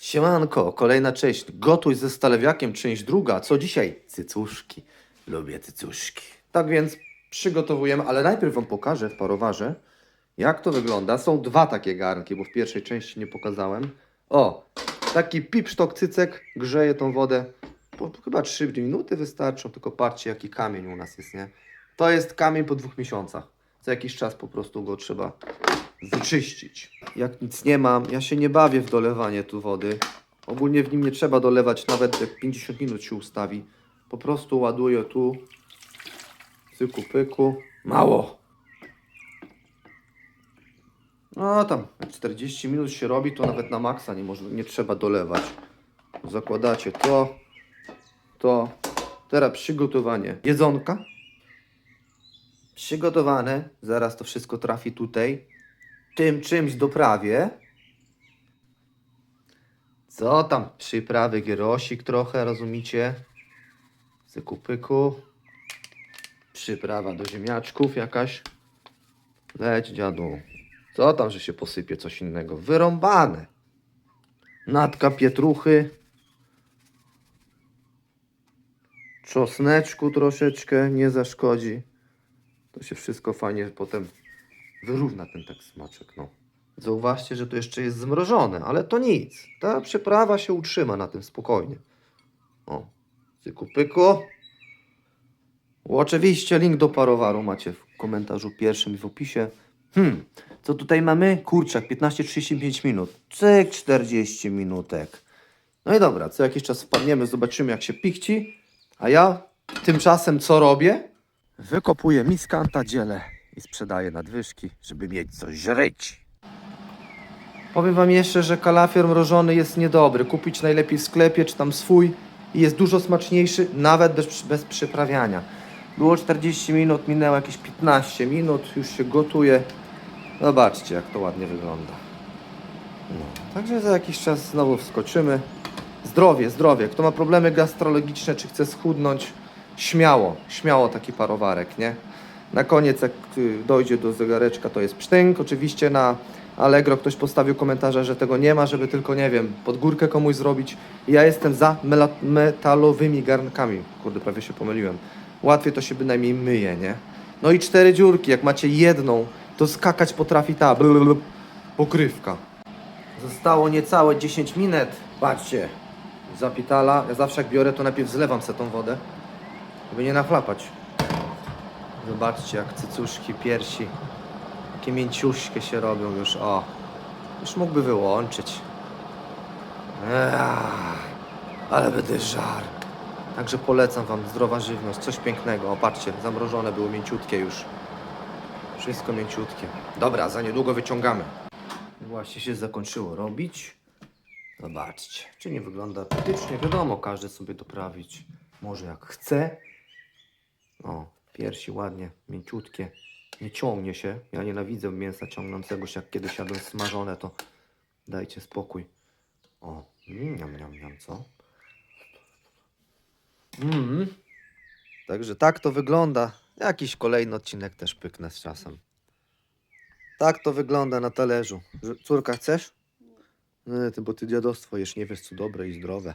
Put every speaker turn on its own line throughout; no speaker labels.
Siemanko, kolejna część. Gotuj ze stalewiakiem, część druga. Co dzisiaj? Cycuszki. Lubię cycuszki. Tak więc przygotowujemy, ale najpierw Wam pokażę w parowarze, jak to wygląda. Są dwa takie garnki, bo w pierwszej części nie pokazałem. O, taki pipsztok cycek grzeje tą wodę. Po, chyba 3 minuty wystarczą, tylko patrzcie jaki kamień u nas jest, nie? To jest kamień po dwóch miesiącach. Co jakiś czas po prostu go trzeba wyczyścić. Jak nic nie mam, ja się nie bawię w dolewanie tu wody. Ogólnie w nim nie trzeba dolewać, nawet jak 50 minut się ustawi. Po prostu ładuję tu. Cyku pyku. Mało. No tam, jak 40 minut się robi, to nawet na maksa nie, można, nie trzeba dolewać. Zakładacie to, to. Teraz przygotowanie jedzonka. Przygotowane. Zaraz to wszystko trafi tutaj. Tym czymś doprawię. Co tam? Przyprawy, gierosik trochę, rozumicie? Zykupyku. Przyprawa do ziemniaczków jakaś. Leć dziadu. Co tam, że się posypie coś innego? Wyrąbane. Natka pietruchy. Czosneczku troszeczkę nie zaszkodzi. To się wszystko fajnie potem wyrówna ten tak smaczek, no. Zauważcie, że to jeszcze jest zmrożone, ale to nic. Ta przyprawa się utrzyma na tym spokojnie. O, cyku pyku. Oczywiście link do parowaru macie w komentarzu pierwszym i w opisie. Hmm, co tutaj mamy? Kurczak, 15-35 minut. Cyk, 40 minutek. No i dobra, co jakiś czas wpadniemy, zobaczymy jak się pichci. A ja tymczasem co robię? Wykopuję miskanta, dzielę i sprzedaję nadwyżki, żeby mieć coś żreć. Powiem wam jeszcze, że kalafior mrożony jest niedobry. Kupić najlepiej w sklepie, czy tam swój i jest dużo smaczniejszy, nawet bez, bez przyprawiania. Było 40 minut, minęło jakieś 15 minut, już się gotuje. Zobaczcie, jak to ładnie wygląda. No, także za jakiś czas znowu wskoczymy. Zdrowie, zdrowie. Kto ma problemy gastrologiczne, czy chce schudnąć, śmiało, śmiało taki parowarek, nie? Na koniec, jak y, dojdzie do zegareczka, to jest psztynk. Oczywiście na Allegro ktoś postawił komentarze, że tego nie ma, żeby tylko, nie wiem, pod górkę komuś zrobić. Ja jestem za metalowymi garnkami. Kurde, prawie się pomyliłem. Łatwiej to się bynajmniej myje, nie? No i cztery dziurki. Jak macie jedną, to skakać potrafi ta pokrywka. Zostało niecałe 10 minut. Patrzcie, zapitala. Ja zawsze jak biorę, to najpierw zlewam sobie tą wodę, żeby nie nachlapać. Zobaczcie, jak cycuszki, piersi, jakie mięciuśkie się robią już. O, już mógłby wyłączyć. Eee, ale będę żar. Także polecam Wam zdrowa żywność, coś pięknego. O, patrzcie, zamrożone były mięciutkie już. Wszystko mięciutkie. Dobra, za niedługo wyciągamy. Właśnie się zakończyło robić. Zobaczcie, czy nie wygląda apetycznie. Wiadomo, każdy sobie doprawić może jak chce. O, piersi ładnie, mięciutkie. Nie ciągnie się. Ja nienawidzę mięsa ciągnącego się. Jak kiedyś jadłem smażone, to dajcie spokój. O, mm, niam, niam, niam, co? Mm. Także tak to wygląda. Jakiś kolejny odcinek też pyknę z czasem. Tak to wygląda na talerzu. Córka, chcesz? Nie, ty, bo ty dziadostwo jesz, nie wiesz co dobre i zdrowe.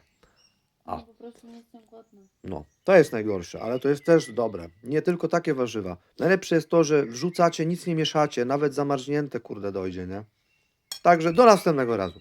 Prostu nie jestem głodna.
No, to jest najgorsze, ale to jest też dobre. Nie tylko takie warzywa. Najlepsze jest to, że wrzucacie, nic nie mieszacie, nawet zamarznięte, kurde, dojdzie, nie? Także do następnego razu.